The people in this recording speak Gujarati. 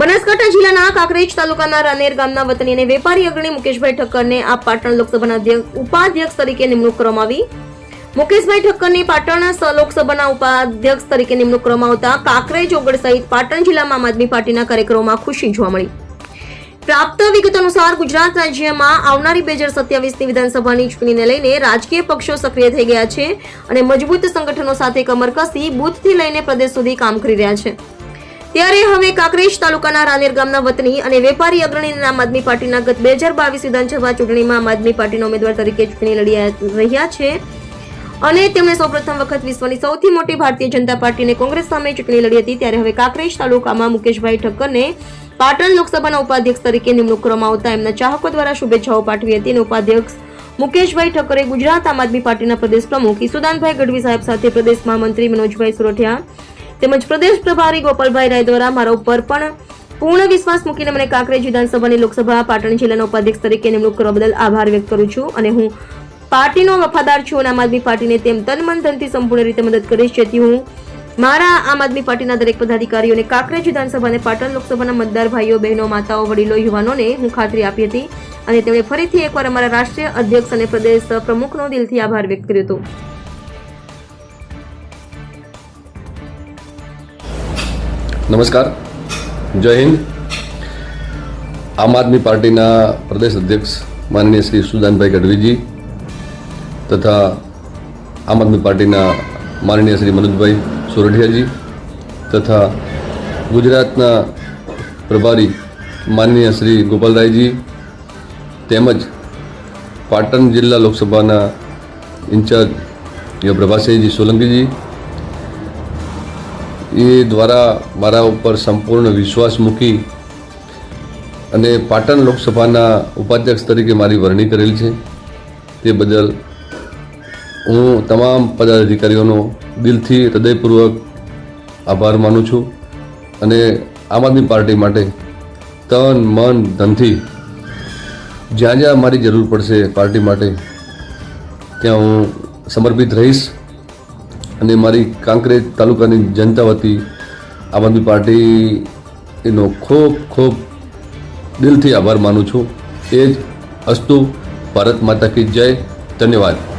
બનાસકાંઠા જિલ્લાના કાંકરેજ તાલુકાના રાનેર ગામના વતની અને વેપારી અગ્રણી મુકેશભાઈ ઠક્કરને આ પાટણ લોકસભાના ઉપાધ્યક્ષ તરીકે નિમણૂક કરવામાં આવી. મુકેશભાઈ ઠક્કરની પાટણ લોકસભાના ઉપાધ્યક્ષ તરીકે નિમણૂક કરવામાં આવતા કાંકરેજ ઓગળ સહિત પાટણ જિલ્લામાં આમ આદમી પાર્ટીના કાર્યક્રમોમાં ખુશી જોવા મળી. પ્રાપ્ત વિગત અનુસાર ગુજરાત રાજ્યમાં આવનારી બે હજાર સત્યાવીસની વિધાનસભાની ચૂંટણીને લઈને રાજકીય પક્ષો સક્રિય થઈ ગયા છે અને મજબૂત સંગઠનો સાથે કમર કસી બૂથથી લઈને પ્રદેશ સુધી કામ કરી રહ્યા છે. ત્યારે હવે કાંકરેજ તાલુકાના રાનેર ગામના વતની અને વેપારી અગ્રણી આમ આદમી પાર્ટીના ગત બે હજાર બાવીસ વિધાનસભા ચૂંટણીમાં આમ આદમી પાર્ટીના ઉમેદવાર તરીકે ચૂંટણી લડી રહ્યા છે. અને તેમણે સૌપ્રથમ વખત વિશ્વની સૌથી મોટી ભારતીય જનતા પાર્ટીને કોંગ્રેસ સામે ચૂંટણી લડી હતી. ત્યારે હવે કાંકરેજ તાલુકામાં મુકેશભાઈ ઠક્કરને પાટણ લોકસભાના ઉપાધ્યક્ષ તરીકે નિમણૂક કરવામાં આવતા એમના ચાહકો દ્વારા શુભેચ્છાઓ પાઠવી હતી. અને ઉપાધ્યક્ષ મુકેશભાઈ ઠક્કરે ગુજરાત આમ આદમી પાર્ટીના પ્રદેશ પ્રમુખ ઈસુદાનભાઈ ગઢવી સાહેબ સાથે પ્રદેશ મહામંત્રી મનોજભાઈ સુરઠિયા તેમજ પ્રદેશ પ્રભારી ગોપાલભાઈ રાય દ્વારા મારા ઉપર પણ પૂર્ણ વિશ્વાસ મૂકીને મને કાંકરેજ વિધાનસભાની લોકસભા, પાટણ જિલ્લાના ઉપાધ્યક્ષ તરીકે નિમણૂક કરવા બદલ આભાર વ્યક્ત કરું છું અને હું પાર્ટીનો વફાદાર છું અને આમ આદમી પાર્ટીને તેમ તન મન ધનથી સંપૂર્ણ રીતે મદદ કરીશ, જેથી હું મારા આમ આદમી પાર્ટીના દરેક પદાધિકારીઓને કાંકરેજ વિધાનસભા અને પાટણ લોકસભાના મતદાર ભાઈઓ, બહેનો, માતાઓ, વડીલો, યુવાનોને હું ખાતરી આપી હતી અને તેમણે ફરીથી એકવાર અમારા રાષ્ટ્રીય અધ્યક્ષ અને પ્રદેશ પ્રમુખનો દિલથી આભાર વ્યક્ત કર્યો હતો. નમસ્કાર. જય હિન્દ. આમ આદમી પાર્ટીના પ્રદેશ અધ્યક્ષ માનનીય શ્રી સુદાનભાઈ ગઢવીજી તથા આમ આદમી પાર્ટીના માનનીય શ્રી મનોજભાઈ સોરઠિયાજી તથા ગુજરાતના પ્રભારી માનનીય શ્રી ગોપાલરાયજી તેમજ પાટણ જિલ્લા લોકસભાના ઇન્ચાર્જ પ્રભાસિંહજી સોલંકીજી એ દ્વારા મારા ઉપર સંપૂર્ણ વિશ્વાસ મૂકી અને પાટણ લોકસભાના ઉપાધ્યક્ષ તરીકે મારી વરણી કરેલ છે. તે બદલ હું તમામ પદાધિકારીઓનો દિલથી હૃદયપૂર્વક આભાર માનું છું અને આમ આદમી પાર્ટી માટે તન, મન, ધનથી જ્યાં જ્યાં મારી જરૂર પડશે પાર્ટી માટે ત્યાં હું સમર્પિત રહીશ. અને મારી કાંકરેજ તાલુકાની જનતા વતી આમ આદમી પાર્ટી એનો ખૂબ ખૂબ દિલથી આભાર માનું છું. એ જ અસ્તુ. ભારત માતા કી જય. ધન્યવાદ.